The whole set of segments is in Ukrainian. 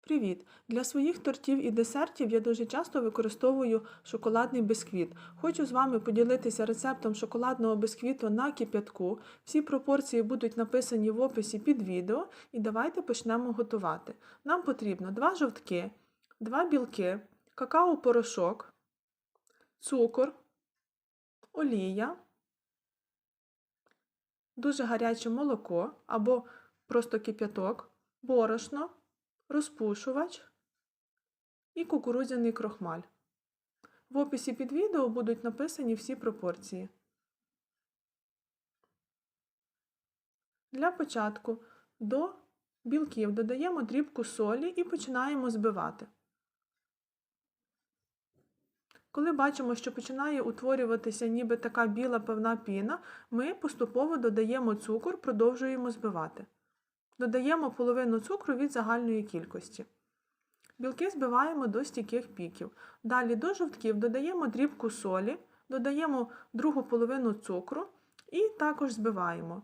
Привіт! Для своїх тортів і десертів я дуже часто використовую шоколадний бисквіт. Хочу з вами поділитися рецептом шоколадного бисквіту на кип'ятку. Всі пропорції будуть написані в описі під відео. І давайте почнемо готувати. Нам потрібно 2 жовтки, 2 білки, какао-порошок, цукор, олія, дуже гаряче молоко або просто кип'яток, борошно розпушувач і кукурудзяний крохмаль. В описі під відео будуть написані всі пропорції. Для початку до білків додаємо дрібку солі і починаємо збивати. Коли бачимо, що починає утворюватися ніби така біла певна піна, ми поступово додаємо цукор, продовжуємо збивати. Додаємо половину цукру від загальної кількості. Білки збиваємо до стійких піків. Далі до жовтків додаємо дрібку солі, додаємо другу половину цукру і також збиваємо.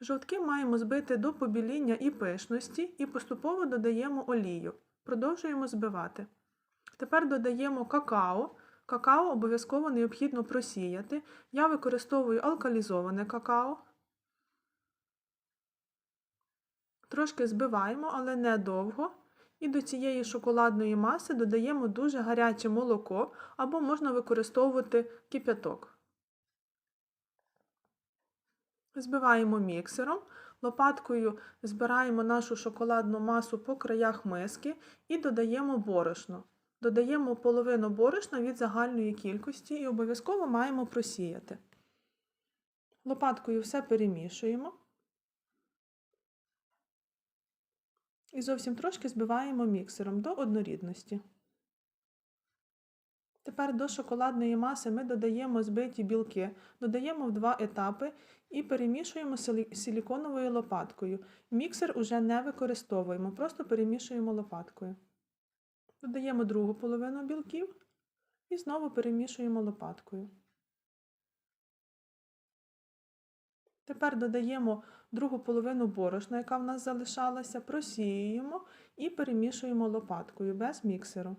Жовтки маємо збити до побіління і пишності і поступово додаємо олію. Продовжуємо збивати. Тепер додаємо какао. Какао обов'язково необхідно просіяти. Я використовую алкалізоване какао. Трошки збиваємо, але не довго. І до цієї шоколадної маси додаємо дуже гаряче молоко або можна використовувати кип'яток. Збиваємо міксером, лопаткою збираємо нашу шоколадну масу по краях миски і додаємо борошно. Додаємо половину борошна від загальної кількості і обов'язково маємо просіяти. Лопаткою все перемішуємо. І зовсім трошки збиваємо міксером до однорідності. Тепер до шоколадної маси ми додаємо збиті білки, додаємо в два етапи і перемішуємо силіконовою лопаткою. Міксер уже не використовуємо, просто перемішуємо лопаткою. Додаємо другу половину білків і знову перемішуємо лопаткою. Тепер додаємо другу половину борошна, яка в нас залишалася, просіюємо і перемішуємо лопаткою без міксеру.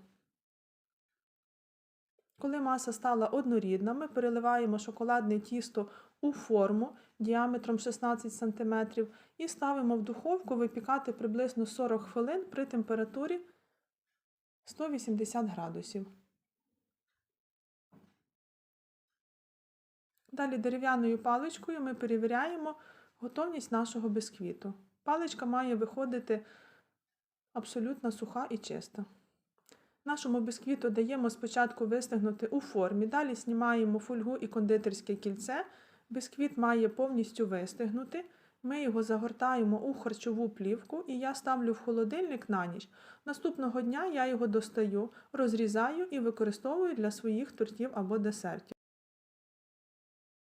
Коли маса стала однорідна, ми переливаємо шоколадне тісто у форму діаметром 16 см і ставимо в духовку випікати приблизно 40 хвилин при температурі 180 градусів. Далі дерев'яною паличкою ми перевіряємо готовність нашого бисквіту. Паличка має виходити абсолютно суха і чиста. Нашому бисквіту даємо спочатку вистигнути у формі, далі знімаємо фольгу і кондитерське кільце. Бисквіт має повністю вистигнути. Ми його загортаємо у харчову плівку і я ставлю в холодильник на ніч. Наступного дня я його достаю, розрізаю і використовую для своїх тортів або десертів.